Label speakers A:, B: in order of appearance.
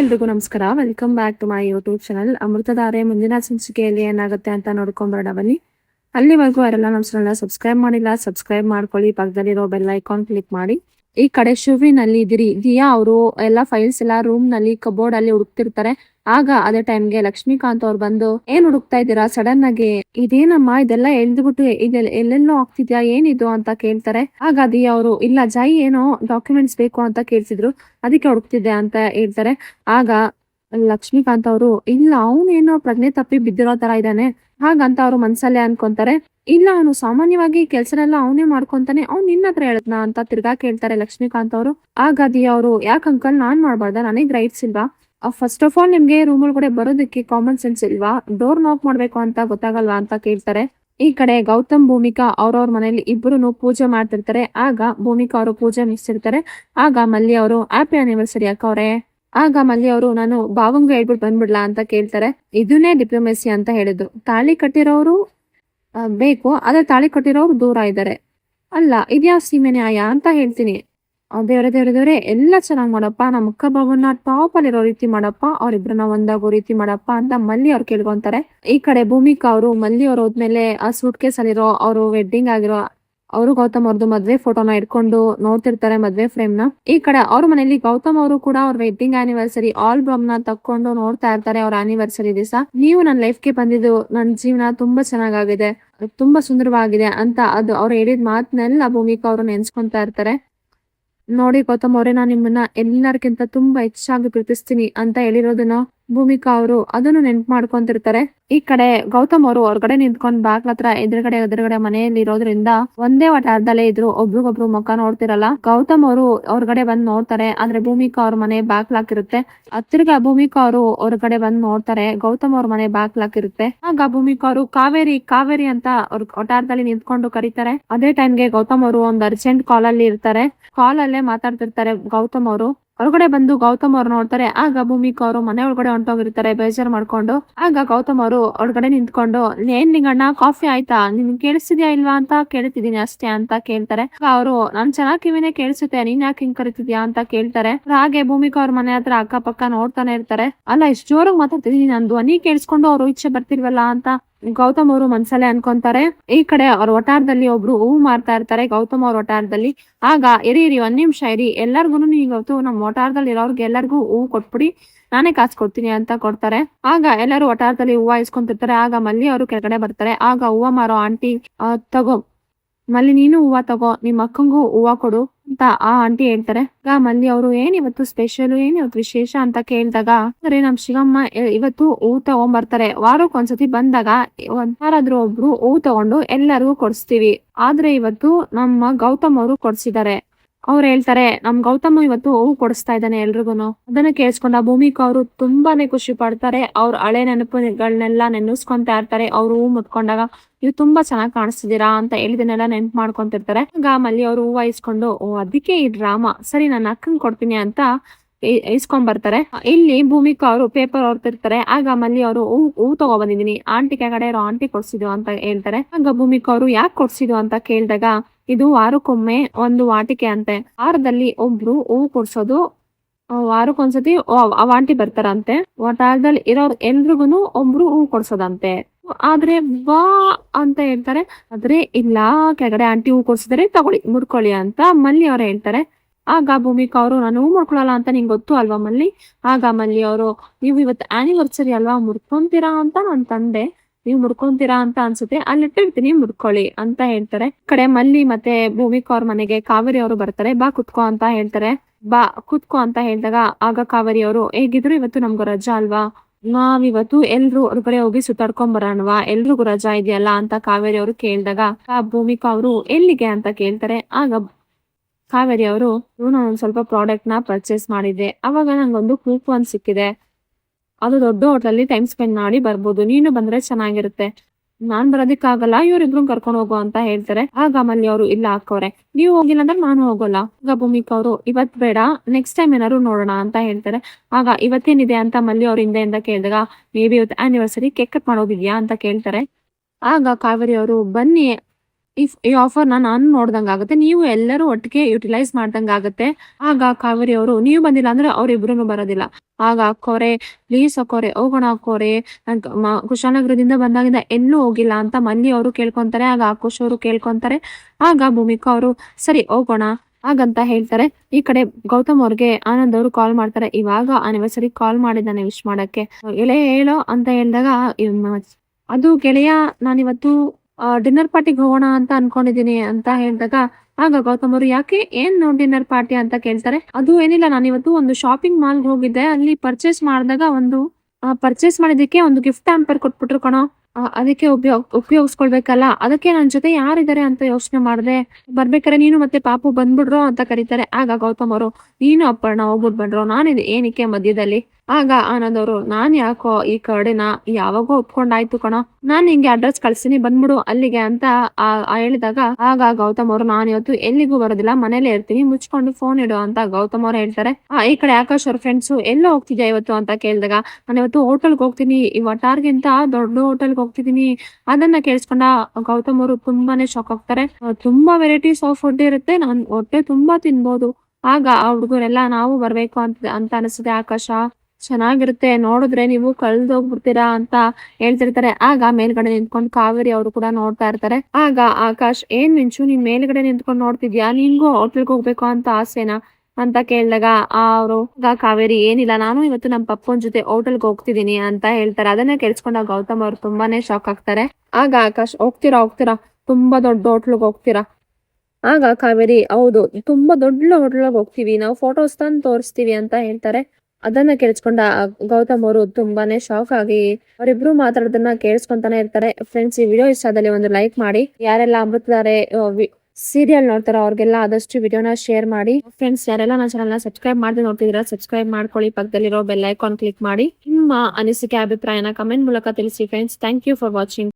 A: ಎಲ್ರಿಗೂ ನಮಸ್ಕಾರ. Welcome back to my YouTube channel Amruthadhare ಮುಂದಿನ ಸಂಚಿಕೆಯಲ್ಲಿ ಏನಾಗುತ್ತೆ ಅಂತ ನೋಡ್ಕೊಂಡ್ಬರೋಣ ಬನ್ನಿ. ಅಲ್ಲಿವರೆಗೂ ಅವರೆಲ್ಲ ನಮ್ಮ ಚಾನಲ್ ಸಬ್ಸ್ಕ್ರೈಬ್ ಮಾಡಿಲ್ಲ ಸಬ್ಸ್ಕ್ರೈಬ್ ಮಾಡ್ಕೊಳ್ಳಿ. ಪಕ್ಕದಲ್ಲಿರೋ ಬೆಲ್ ಐಕಾನ್ ಕ್ಲಿಕ್ ಮಾಡಿ. ಈ ಕಡೆ ಶುವಿನಲ್ಲಿ ಇದ್ದೀರಿ ದಿಯಾ ಅವರು ಎಲ್ಲ ಫೈಲ್ಸ್ ಎಲ್ಲ ರೂಮ್ನಲ್ಲಿ ಕಬೋರ್ಡ್ ಅಲ್ಲಿ ಹುಡುಕ್ತಿರ್ತಾರೆ. ಆಗ ಅದೇ ಟೈಮ್ಗೆ ಲಕ್ಷ್ಮೀಕಾಂತ್ ಅವ್ರು ಬಂದು, ಏನ್ ಹುಡುಕ್ತಾ ಇದ್ದೀರಾ? ಸಡನ್ ಆಗಿ ಇದೇನಮ್ಮ? ಇದೆಲ್ಲ ಎಳ್ದ್ಬಿಟ್ಟು ಎಲ್ಲೆಲ್ಲೋ ಆಗ್ತಿದ್ಯಾ? ಏನಿದು? ಅಂತ ಕೇಳ್ತಾರೆ. ಆಗ ಅದಿ ಅವರು, ಇಲ್ಲ ಜೈ ಏನೋ ಡಾಕ್ಯುಮೆಂಟ್ಸ್ ಬೇಕು ಅಂತ ಕೇಳ್ತಿದ್ರು ಅದಕ್ಕೆ ಹುಡುಕ್ತಿದ್ದೆ ಅಂತ ಹೇಳ್ತಾರೆ. ಆಗ ಲಕ್ಷ್ಮೀಕಾಂತ್ ಅವರು, ಇಲ್ಲ ಅವನೇನೋ ಪ್ರಜ್ಞೆ ತಪ್ಪಿ ಬಿದ್ದಿರೋ ತರ ಇದ್ದಾನೆ, ಹಾಗಂತ ಅವ್ರು ಮನ್ಸಲ್ಲೇ ಅನ್ಕೊಂತಾರೆ. ಇಲ್ಲ, ಅವನು ಸಾಮಾನ್ಯವಾಗಿ ಕೆಲ್ಸನೆಲ್ಲ ಅವನೇ ಮಾಡ್ಕೊಂತಾನೆ, ಅವ್ನ್ ನಿನ್ನ ಹತ್ರ ಹೇಳದ್ನ ಅಂತ ತಿರ್ಗಾ ಕೇಳ್ತಾರೆ ಲಕ್ಷ್ಮೀಕಾಂತ್ ಅವರು. ದಿಯಾ ಅವರು, ಯಾಕೆ ಅಂಕಲ್ ನಾನ್ ಮಾಡ್ಬಾರ್ದ? ನನಗ್ ರೈಟ್ಸ್ ಇಲ್ವಾ? ಫಸ್ಟ್ ಆಫ್ ಆಲ್ ನಿಮ್ಗೆ ರೂಮ್ ಒಳಗಡೆ ಬರೋದಕ್ಕೆ ಕಾಮನ್ ಸೆನ್ಸ್ ಇಲ್ವಾ? ಡೋರ್ ನಾಕ್ ಮಾಡ್ಬೇಕು ಅಂತ ಗೊತ್ತಾಗಲ್ವಾ ಅಂತ ಕೇಳ್ತಾರೆ. ಈ ಕಡೆ ಗೌತಮ್, ಭೂಮಿಕಾ ಅವ್ರವ್ರ ಮನೇಲಿ ಇಬ್ಬರು ಪೂಜೆ ಮಾಡ್ತಿರ್ತಾರೆ. ಆಗ ಭೂಮಿಕಾ ಅವರು ಪೂಜೆ ಮುಗಿಸಿರ್ತಾರೆ ಆಗ ಮಲ್ಲಿ ಅವರು ಹ್ಯಾಪಿ ಆನಿವರ್ಸರಿ ಅಕ್ಕವ್ರೆ. ಆಗ ಮಲ್ಲಿ ಅವರು, ನಾನು ಬಾವಂಗು ಹೇಳ್ಬಿಟ್ಟು ಬಂದ್ಬಿಡ್ಲಾ ಅಂತ ಕೇಳ್ತಾರೆ. ಇದನ್ನೇ ಡಿಪ್ಲೊಮೆಸಿ ಅಂತ ಹೇಳಿದ್ರು ತಾಳಿ ಕಟ್ಟಿರೋರು ಬೇಕು, ಆದ್ರೆ ತಾಳಿ ಕಟ್ಟಿರೋರು ದೂರ ಇದ್ದಾರೆ. ಅಲ್ಲ ಇದ್ಯಾವ ಸೀಮೆ ನ್ಯಾಯ ಅಂತ ಹೇಳ್ತೀನಿ. ದೇವ್ರೆ ದೇವ್ರೆ ದೇವ್ರೆ, ಎಲ್ಲ ಚೆನ್ನಾಗ್ ಮಾಡಪ್ಪ. ನಮ್ಮ ಅಕ್ಕ ಬಾಬನ್ನ ಟಾಪ್ ಅಲ್ಲಿರೋ ರೀತಿ ಮಾಡಪ್ಪ. ಅವ್ರಿಬ್ರನ್ನ ಒಂದಾಗೋ ರೀತಿ ಮಾಡಪ್ಪ ಅಂತ ಮಲ್ಲಿ ಅವ್ರು ಕೇಳ್ಕೊಂತಾರೆ. ಈ ಕಡೆ ಭೂಮಿಕಾ ಅವರು ಮಲ್ಲಿ ಅವ್ರು ಹೋದ್ಮೇಲೆ ಆ ಸೂಟ್ ಕೇಸ್ ಅಲ್ಲಿರೋ, ಅವರು ವೆಡ್ಡಿಂಗ್ ಆಗಿರೋ ಅವರು ಗೌತಮ್ ಅವ್ರದ್ದು ಮದ್ವೆ ಫೋಟೋನ ಇಟ್ಕೊಂಡು ನೋಡ್ತಿರ್ತಾರೆ ಮದ್ವೆ ಫ್ರೇಮ್ನ ಈ ಕಡೆ ಅವ್ರ ಮನೇಲಿ ಗೌತಮ್ ಅವರು ಕೂಡ ಅವ್ರ ವೆಡ್ಡಿಂಗ್ ಆನಿವರ್ಸರಿ ಆಲ್ಬಮ್ನ ತಕ್ಕೊಂಡು ನೋಡ್ತಾ ಇರ್ತಾರೆ ಅವ್ರ ಆನಿವರ್ಸರಿ ದಿವಸ. ನೀವು ನನ್ನ ಲೈಫ್ಗೆ ಬಂದಿದ್ದು ನನ್ನ ಜೀವನ ತುಂಬಾ ಚೆನ್ನಾಗಾಗಿದೆ, ತುಂಬಾ ಸುಂದರವಾಗಿದೆ ಅಂತ ಅದು ಅವ್ರು ಹೇಳಿದ ಮಾತನ್ನೆಲ್ಲ ಭೂಮಿಕಾ ಅವರು ನೆನ್ಸ್ಕೊಂತಾ ಇರ್ತಾರೆ. ನೋಡಿ ಗೌತಮ್ ಅವರೇ, ನಾನು ನಿಮ್ಮನ್ನ ಎಲ್ಲರಿಗಿಂತ ತುಂಬಾ ಹೆಚ್ಚಾಗಿ ಪ್ರೀತಿಸ್ತೀನಿ ಅಂತ ಹೇಳಿರೋದನ್ನ ಭೂಮಿಕಾ ಅವರು ಅದನ್ನು ನೆನ್ಪು ಮಾಡ್ಕೊಂತಿರ್ತಾರೆ. ಈ ಕಡೆ ಗೌತಮ್ ಅವರು ಹೊರಗಡೆ ನಿಂತ್ಕೊಂಡ್ ಬಾಗ್ಲ ಹತ್ರ ಎದುರುಗಡೆ ಎದುರುಗಡೆ ಮನೆಯಲ್ಲಿ ಇರೋದ್ರಿಂದ ಒಂದೇ ವಟಾರದಲ್ಲೇ ಇದ್ರು, ಒಬ್ರಿಗೊಬ್ರು ಮುಖ ನೋಡ್ತಿರಲ್ಲ. ಗೌತಮ್ ಅವರು ಹೊರಗಡೆ ಬಂದ್ ನೋಡ್ತಾರೆ, ಆದ್ರೆ ಭೂಮಿಕಾ ಅವ್ರ ಮನೆ ಬಾಗ್ಲಾಕಿರುತ್ತೆ ಹತ್ತಿರಗ ಭೂಮಿಕಾ ಅವರು ಹೊರಗಡೆ ಬಂದ್ ನೋಡ್ತಾರೆ, ಗೌತಮ್ ಅವ್ರ ಮನೆ ಬಾಗ್ಲಾಕಿರುತ್ತೆ ಆಗ ಭೂಮಿಕಾ ಅವರು ಕಾವೇರಿ ಕಾವೇರಿ ಅಂತ ಅವ್ರ ವಟಾರದಲ್ಲಿ ನಿಂತ್ಕೊಂಡು ಕರೀತಾರೆ. ಅದೇ ಟೈಮ್ಗೆ ಗೌತಮ್ ಅವರು ಒಂದ್ ಅರ್ಜೆಂಟ್ ಕಾಲ್ ಅಲ್ಲಿ ಇರ್ತಾರೆ. ಕಾಲ್ ಅಲ್ಲೇ ಮಾತಾಡ್ತಿರ್ತಾರೆ ಗೌತಮ್ ಅವರು. ಹೊರಗಡೆ ಬಂದು ಗೌತಮ್ ಅವ್ರು ನೋಡ್ತಾರೆ. ಆಗ ಭೂಮಿಕಾ ಅವರು ಮನೆ ಒಳಗಡೆ ಹೊಂಟೋಗಿರ್ತಾರೆ. ಬೇಜಾರ್ ಮಾಡ್ಕೊಂಡು. ಆಗ ಗೌತಮ್ ಅವರು ಹೊರಗಡೆ ನಿಂತ್ಕೊಂಡು, ಏನ್ ನಿಂಗಣ್ಣ ಕಾಫಿ ಆಯ್ತಾ? ನಿನ್ ಕೇಳಿಸಿದ್ಯಾ ಇಲ್ವಾ ಅಂತ ಕೇಳ್ತಿದೀನಿ ಅಷ್ಟೇ ಅಂತ ಕೇಳ್ತಾರೆ. ಅವರು, ನಾನ್ ಚೆನ್ನಾಗ್ ಕಿವಿನೇ ಕೇಳಿಸುತ್ತೆ. ನೀನ್ ಯಾಕೆ ಹಿಂಗ್ ಕರಿತಿದ್ಯಾ? ಅಂತ ಕೇಳ್ತಾರೆ. ಹಾಗೆ ಭೂಮಿಕಾ ಅವ್ರ ಮನೆ ಹತ್ರ ಅಕ್ಕಪಕ್ಕ ನೋಡ್ತಾನೆ ಇರ್ತಾರೆ. ಅಲ್ಲ, ಇಷ್ಟು ಜೋರಾಗಿ ಮಾತಾಡ್ತಿದೀನಿ ನನ್ ಧ್ವನಿ ಕೇಳಿಸ್ಕೊಂಡು ಅವ್ರು ಇಚ್ಛೆ ಬರ್ತಿಲ್ವಲ್ಲ? ಅಂತ ಗೌತಮ್ ಅವರು ಮನ್ಸಲ್ಲೇ ಅನ್ಕೊಂತಾರೆ. ಈ ಕಡೆ ಅವ್ರ ವಠಾರದಲ್ಲಿ ಒಬ್ರು ಹೂವು ಮಾರ್ತಾ ಇರ್ತಾರೆ ಗೌತಮ್ ಅವ್ರ ವಠಾರದಲ್ಲಿ. ಆಗ ಇರಿ ಇರಿ, ಒಂದ್ ನಿಮಿಷ ಇರಿ. ಎಲ್ಲಾರ್ಗು ಇವತ್ತು ನಮ್ ವಠಾರದಲ್ಲಿ ಇರೋರ್ಗೆ ಎಲ್ಲರಿಗೂ ಹೂವು ಕೊಟ್ಬಿಡಿ. ನಾನೇ ಕಾಸು ಕೊಡ್ತೀನಿ ಅಂತ ಕೊಡ್ತಾರೆ. ಆಗ ಎಲ್ಲರೂ ವಠಾರದಲ್ಲಿ ಹೂವ ಇಸ್ಕೊಂತಿರ್ತಾರೆ. ಆಗ ಮಲ್ಲಿ ಅವರು ಕೆಳಗಡೆ ಬರ್ತಾರೆ. ಆಗ ಹೂವ ಮಾರೋ ಆಂಟಿ ತಗೋ. ಮಲ್ಲಿ ನೀನು ಹೂವ ತಗೋ. ನಿಮ್ ಅಕ್ಕಂಗೂ ಹೂವ ಕೊಡು. ಅಂತ ಆ ಆಂಟಿ ಹೇಳ್ತಾರೆ. ಮಲ್ಲಿ ಅವರು ಏನ್ ಇವತ್ತು ಸ್ಪೆಷಲ್ ಏನ್ ಇವತ್ತು ವಿಶೇಷ ಅಂತ ಕೇಳಿದಾಗ ಅಂದ್ರೆ ನಮ್ ಶಿವಮ್ಮ ಇವತ್ತು ಹೂ ತಗೊಂಡ್ ಬರ್ತಾರೆ ವಾರಕ್ಕೆ ಒಂದ್ಸತಿ ಬಂದಾಗ ಒಂದ್ ಯಾರಾದ್ರೂ ಒಬ್ರು ಹೂ ತಗೊಂಡು ಎಲ್ಲರಿಗೂ ಕೊಡಿಸ್ತೀವಿ. ಆದ್ರೆ ಇವತ್ತು ನಮ್ಮ ಗೌತಮ್ ಅವರು ಕೊಡ್ಸಿದ್ದಾರೆ. ಅವ್ರು ಹೇಳ್ತಾರೆ, ನಮ್ ಗೌತಮ್ ಇವತ್ತು ಹೂ ಕೊಡಿಸ್ತಾ ಇದ್ದಾನೆ ಎಲ್ರಿಗೂನು. ಅದನ್ನ ಕೇಳಿಸ್ಕೊಂಡ ಭೂಮಿಕಾ ಅವರು ತುಂಬಾನೇ ಖುಷಿ ಪಡ್ತಾರೆ. ಅವ್ರ ಹಳೆ ನೆನಪುಗಳನ್ನೆಲ್ಲ ನೆನೆಸ್ಕೊಂತಾ ಇರ್ತಾರೆ. ಅವ್ರು ಹೂ ಮುತ್ಕೊಂಡಾಗ, ನೀವು ತುಂಬಾ ಚೆನ್ನಾಗಿ ಕಾಣಿಸ್ತಿದ್ದೀರಾ ಅಂತ ಹೇಳಿದನ್ನೆಲ್ಲ ನೆನ್ಪು ಮಾಡ್ಕೊಂತಿರ್ತಾರೆ. ಆಗ ಮಲ್ಲಿ ಅವರು ಹೂವ ಇಸ್ಕೊಂಡು, ಓ, ಅದಕ್ಕೆ ಈ ಡ್ರಾಮಾ. ಸರಿ ನನ್ನ ಅಕ್ಕನ್ ಕೊಡ್ತೀನಿ ಅಂತ ಇಸ್ಕೊಂಡ್ ಬರ್ತಾರೆ. ಇಲ್ಲಿ ಭೂಮಿಕಾ ಅವರು ಪೇಪರ್ ಓದ್ತಿರ್ತಾರೆ. ಆಗ ಮಲ್ಲಿ ಅವರು ಹೂ ತಗೋ ಬಂದಿದೀನಿ ಆಂಟಿ ಕೆಳಗಡೆ ಆಂಟಿ ಕೊಡ್ಸಿದ್ವು ಅಂತ ಹೇಳ್ತಾರೆ. ಆಗ ಭೂಮಿಕಾ ಅವರು ಯಾಕೆ ಕೊಡ್ಸಿದ್ವು ಅಂತ ಕೇಳಿದಾಗ ಇದು ವಾರಕ್ಕೊಮ್ಮೆ ಒಂದು ವಾಟಿಕೆ ಅಂತೆ. ವಾರದಲ್ಲಿ ಒಬ್ರು ಹೂವು ಕೊಡ್ಸೋದು ವಾರಕ್ಕೊಂದ್ಸತಿ ಆಂಟಿ ಬರ್ತಾರಂತೆ. ವಟಾರದಲ್ಲಿ ಇರೋರ್ ಎಲ್ರಿಗೂ ಒಬ್ರು ಹೂ ಕೊಡ್ಸೋದಂತೆ. ಆದ್ರೆ ಬಾ ಅಂತ ಹೇಳ್ತಾರೆ. ಆದ್ರೆ ಇಲ್ಲ, ಕೆಳಗಡೆ ಆಂಟಿ ಹೂ ಕೊಡ್ಸಿದ್ರೆ, ತಗೊಳ್ಳಿ, ಮುಡ್ಕೊಳ್ಳಿ ಅಂತ ಮಲ್ಲಿ ಅವ್ರು ಹೇಳ್ತಾರೆ. ಆಗ ಭೂಮಿಕಾ ಅವರು, ನಾನು ಹೂ ಮಾಡ್ಕೊಳಲ್ಲ ಅಂತ ನಿಂಗೆ ಗೊತ್ತು ಅಲ್ವಾ ಮಲ್ಲಿ? ಆಗ ಮಲ್ಲಿ ಅವರು, ನೀವು ಇವತ್ತು ಆನಿವರ್ಸರಿ ಅಲ್ವಾ ಮುಡ್ಕೊಂತೀರಾ? ಅಂತ ನಾನ್ ತಂದೆ. ನೀವು ಮುಡ್ಕೊಂತೀರಾ ಅಂತ ಅನ್ಸುತ್ತೆ. ಅಲ್ಲಿ ಇಟ್ಟಿರ್ತೀನಿ ಮುಡ್ಕೊಳ್ಳಿ ಅಂತ ಹೇಳ್ತಾರೆ. ಕಡೆ ಮಲ್ಲಿ ಮತ್ತೆ ಭೂಮಿಕಾ ಅವ್ರ ಮನೆಗೆ ಕಾವೇರಿ ಅವರು ಬರ್ತಾರೆ. ಬಾ ಕುತ್ಕೋ ಅಂತ ಹೇಳ್ತಾರೆ. ಬಾ ಕುತ್ಕೋ ಅಂತ ಹೇಳಿದಾಗ ಆಗ ಕಾವೇರಿ ಅವರು ಹೇಗಿದ್ರು ಇವತ್ತು ನಮ್ಗೂ ರಜಾ ಅಲ್ವಾ? ನಾವಿವತ್ತು ಎಲ್ರು ಹೊರಗಡೆ ಹೋಗಿ ಸುತ್ತಾಡ್ಕೊಂಡ್ ಬರೋಣವಾ? ಎಲ್ರಿಗೂ ರಜಾ ಇದೆಯಲ್ಲ? ಅಂತ ಕಾವೇರಿ ಅವರು ಕೇಳಿದಾಗ, ಆ ಭೂಮಿಕಾ ಅವರು ಎಲ್ಲಿಗೆ ಅಂತ ಕೇಳ್ತಾರೆ. ಆಗ ಕಾವೇರಿ ಅವರು ನಾನು ಒಂದ್ ಸ್ವಲ್ಪ ಪ್ರಾಡಕ್ಟ್ನ ಪರ್ಚೇಸ್ ಮಾಡಿದ್ದೆ. ಅವಾಗ ನಂಗೊಂದು ಕೂಪನ್ ಸಿಕ್ಕಿದೆ. ಅದು ದೊಡ್ಡ ಹೋಟ್ಲಲ್ಲಿ ಟೈಮ್ ಸ್ಪೆಂಡ್ ಮಾಡಿ ಬರ್ಬೋದು. ನೀನು ಬಂದ್ರೆ ಚೆನ್ನಾಗಿರುತ್ತೆ. ನಾನ್ ಬರೋದಿಕ್ಕಾಗಲ್ಲ, ಇವ್ರಿಬ್ರು ಕರ್ಕೊಂಡು ಹೋಗೋ ಅಂತ ಹೇಳ್ತಾರೆ. ಆಗ ಮಲ್ಲಿ ಅವರು, ಇಲ್ಲ ಹಾಕೋರೆ ನೀವು ಹೋಗಿಲ್ಲ ಅಂದ್ರೆ ನಾನು ಹೋಗೋಲ್ಲ. ಆಗ ಭೂಮಿಕಾ ಅವರು, ಇವತ್ ಬೇಡ ನೆಕ್ಸ್ಟ್ ಟೈಮ್ ಏನಾದ್ರು ನೋಡೋಣ ಅಂತ ಹೇಳ್ತಾರೆ. ಆಗ ಇವತ್ತೇನಿದೆ ಅಂತ ಮಲ್ಲಿ ಅವ್ರ ಹಿಂದೆಯಿಂದ ಕೇಳಿದಾಗ ಮೇ ಬಿ ಇವತ್ತು ಆನಿವರ್ಸರಿ ಕೇಕ್ ಕಟ್ ಮಾಡೋಗಿದ್ಯಾ ಅಂತ ಕೇಳ್ತಾರೆ. ಆಗ ಕಾವೇರಿ ಅವರು, ಬನ್ನಿ ಈ ಆಫರ್ನ ನಾನು ನೋಡ್ದಂಗಾಗುತ್ತೆ ನೀವು ಎಲ್ಲರೂ ಒಟ್ಟಿಗೆ ಯುಟಿಲೈಸ್ ಮಾಡ್ದಂಗಾಗುತ್ತೆ ಆಗ ಕಾವೇರಿ ಅವರು, ನೀವು ಬಂದಿಲ್ಲ ಅಂದ್ರೆ ಅವ್ರಿಬ್ರು ಬರೋದಿಲ್ಲ. ಆಗ ಅಕ್ಕೋರೆ ಪ್ಲೀಸ್ ಅಕ್ಕೋರೆ ಹೋಗೋಣ ಅಕ್ಕೋರೆ ಕುಶಾಲನಗರದಿಂದ ಬಂದಾಗಿಂದ ಎಲ್ಲೂ ಹೋಗಿಲ್ಲ ಅಂತ ಮಲ್ಲಿ ಅವರು ಕೇಳ್ಕೊಂತಾರೆ. ಆಗ ಆಕುಶ್ ಅವರು ಕೇಳ್ಕೊಂತಾರೆ. ಆಗ ಭೂಮಿಕಾ ಅವರು, ಸರಿ, ಹೋಗೋಣ. ಹಾಗಂತ ಹೇಳ್ತಾರೆ. ಈ ಕಡೆ ಗೌತಮ್ ಅವ್ರಿಗೆ ಆನಂದ್ ಅವರು ಕಾಲ್ ಮಾಡ್ತಾರೆ. ಇವಾಗ ಆನಿವರ್ಸರಿ ಕಾಲ್ ಮಾಡಿದ್ದಾನೆ ವಿಶ್ ಮಾಡಕ್ಕೆ. ಎಳೆ ಹೇಳೋ ಅಂತ ಹೇಳಿದಾಗ ಅದು ಗೆಳೆಯ ನಾನಿವತ್ತು ಡಿನ್ನರ್ ಪಾರ್ಟಿಗೆ ಹೋಗೋಣ ಅಂತ ಅನ್ಕೊಂಡಿದೀನಿ ಅಂತ ಹೇಳಿದಾಗ ಆಗ ಗೌತಮ್ ಅವರು ಯಾಕೆ ಏನ್ ಡಿನ್ನರ್ ಪಾರ್ಟಿ ಅಂತ ಕೇಳ್ತಾರೆ? ಅದು ಏನಿಲ್ಲ ನಾನು ಇವತ್ತು ಒಂದು ಶಾಪಿಂಗ್ ಮಾಲ್ಗೆ ಹೋಗಿದ್ದೆ. ಅಲ್ಲಿ ಪರ್ಚೇಸ್ ಮಾಡಿದಾಗ ಒಂದು ಪರ್ಚೇಸ್ ಮಾಡಿದಕ್ಕೆ ಒಂದು ಗಿಫ್ಟ್ ಹ್ಯಾಂಪರ್ ಕೊಟ್ಬಿಟ್ರು ಕಣೋ. ಆ, ಅದಕ್ಕೆ ಉಪಯೋಗ ಉಪಯೋಗಿಸ್ಕೊಳ್ಬೇಕಲ್ಲ. ಅದಕ್ಕೆ ನನ್ನ ಜೊತೆ ಯಾರಿದ್ದಾರೆ ಅಂತ ಯೋಚನೆ ಮಾಡಿದೆ. ಬರ್ಬೇಕಾರೆ ನೀನು ಮತ್ತೆ ಪಾಪು ಬಂದ್ಬಿಡ್ರೋ ಅಂತ ಕರೀತಾರೆ. ಆಗ ಗೌತಮ್ ಅವರು ನೀನು ಅಪ್ಪಣ್ಣ ಹೋಗ್ಬಿಟ್ ಬಂದ್ರು. ನಾನಿದೆ ಏನಕ್ಕೆ ಮಧ್ಯದಲ್ಲಿ? ಆಗ ಆನಂದ್ ಅವರು ನಾನ್ ಯಾಕೋ ಈ ಕಡೆನ ಯಾವಾಗೋ ಒಪ್ಕೊಂಡಾಯ್ತು ಕಣೋ. ನಾನ್ ನಿಂಗೆ ಅಡ್ರೆಸ್ ಕಳ್ಸಿನಿ ಬಂದ್ಬಿಡು ಅಲ್ಲಿಗೆ ಅಂತ ಆ- ಹೇಳಿದಾಗ, ಆಗ ಗೌತಮ್ ಅವರು, ನಾನು ಇವತ್ತು ಎಲ್ಲಿಗೂ ಬರೋದಿಲ್ಲ, ಮನೇಲೆ ಇರ್ತೀನಿ, ಮುಚ್ಕೊಂಡು ಫೋನ್ ಇಡು ಅಂತ ಗೌತಮ್ ಅವ್ರು ಹೇಳ್ತಾರೆ. ಈ ಕಡೆ ಆಕಾಶ್ ಅವ್ರ ಫ್ರೆಂಡ್ಸ್ ಎಲ್ಲ ಹೋಗ್ತಿದ್ಯಾ ಇವತ್ತು? ಅಂತ ಕೇಳಿದಾಗ, ನಾನು ಇವತ್ತು ಹೋಟೆಲ್ಗೆ ಹೋಗ್ತೀನಿ, ಈ ವಟಾರ್ಗಿಂತ ದೊಡ್ಡ ಹೋಟೆಲ್ಗೆ ಹೋಗ್ತಿದ್ದೀನಿ. ಅದನ್ನ ಕೇಳಿಸ್ಕೊಂಡ ಗೌತಮ್ ಅವರು ತುಂಬಾನೇ ಶಾಕ್ ಆಗ್ತಾರೆ. ತುಂಬಾ ವೆರೈಟೀಸ್ ಆಫ್ ಫುಡ್ ಇರುತ್ತೆ, ನಾನ್ ಹೊಟ್ಟೆ ತುಂಬಾ ತಿನ್ಬಹುದು ಆಗ ಆ ಹುಡುಗರೆಲ್ಲ, ನಾವು ಬರ್ಬೇಕು ಅಂತ ಅಂತ ಅನಿಸುತ್ತೆ ಆಕಾಶ. ಚೆನ್ನಾಗಿರುತ್ತೆ, ನೋಡಿದ್ರೆ ನೀವು ಕಳ್ದೋಗ್ಬಿಡ್ತೀರಾ ಅಂತ ಹೇಳ್ತಿರ್ತಾರೆ. ಆಗ ಮೇಲ್ಗಡೆ ನಿಂತ್ಕೊಂಡು ಕಾವೇರಿ ಅವರು ಕೂಡ ನೋಡ್ತಾ ಇರ್ತಾರೆ. ಆಗ ಆಕಾಶ್, ಏನ್ ಮಿಂಚು, ನೀನ್ ಮೇಲ್ಗಡೆ ನಿಂತ್ಕೊಂಡು ನೋಡ್ತಿದ್ಯಾ? ನಿನ್ಗೂ ಹೋಟ್ಲಿಗೆ ಹೋಗ್ಬೇಕು ಅಂತ ಆಸೆನಾ? ಅಂತ ಕೇಳಿದಾಗ ಅವರು ಕಾವೇರಿ, ಏನಿಲ್ಲ, ನಾನು ಇವತ್ತು ನಮ್ಮ ಪಪ್ಪನ ಜೊತೆ ಹೋಟೆಲ್ಗೆ ಹೋಗ್ತಿದೀನಿ ಅಂತ ಹೇಳ್ತಾರೆ. ಅದನ್ನ ಕೇಳಿಸ್ಕೊಂಡ ಗೌತಮ್ ಅವ್ರು ತುಂಬಾನೇ ಶಾಕ್ ಆಗ್ತಾರೆ. ಆಗ ಆಕಾಶ್, ಹೋಗ್ತೀರಾ ಹೋಗ್ತೀರಾ? ತುಂಬಾ ದೊಡ್ಡ ಹೋಟ್ಲಿಗೆ ಹೋಗ್ತೀರಾ? ಆಗ ಕಾವೇರಿ, ಹೌದು, ತುಂಬಾ ದೊಡ್ಡ ಹೋಟ್ಲಿಗೆ ಹೋಗ್ತೀವಿ. ನಾವು ಫೋಟೋಸ್ ತಂದು ತೋರಿಸ್ತೀವಿ ಅಂತ ಹೇಳ್ತಾರೆ. ಅದನ್ನ ಕೇಳಿಸ್ಕೊಂಡ ಗೌತಮ್ ಅವರು ತುಂಬಾನೇ ಶಾಕ್ ಆಗಿ ಅವರಿಬ್ರು ಮಾತಾಡೋದನ್ನ ಕೇಳಿಸ್ಕೊಂತಾನೆ ಇರ್ತಾರೆ. ಫ್ರೆಂಡ್ಸ್ ಈ ವಿಡಿಯೋ ಇಷ್ಟ ಆದಲ್ಲಿ ಒಂದು ಲೈಕ್ ಮಾಡಿ. ಯಾರೆಲ್ಲ ಅಮೃತಧಾರೆ ಸೀರಿಯಲ್ ನೋಡ್ತಾರೋ ಅವ್ರಿಗೆಲ್ಲ ಆದಷ್ಟು ವಿಡಿಯೋನ ಶೇರ್ ಮಾಡಿ. ಫ್ರೆಂಡ್ಸ್ ಯಾರೆಲ್ಲ ನನ್ನ ಚಾನಲ್ನ ಸಬ್ಸ್ಕ್ರೈಬ್ ಮಾಡದೆ ನೋಡ್ತಿದ್ರೆ ಸಬ್ಸ್ಕ್ರೈಬ್ ಮಾಡ್ಕೊಳ್ಳಿ. ಪಕ್ಕದಲ್ಲಿರೋ ಬೆಲ್ ಐಕಾನ್ ಕ್ಲಿಕ್ ಮಾಡಿ. ನಿಮ್ಮ ಅನಿಸಿಕೆ, ಅಭಿಪ್ರಾಯನ ಕಮೆಂಟ್ ಮೂಲಕ ತಿಳಿಸಿ friends thank you for watching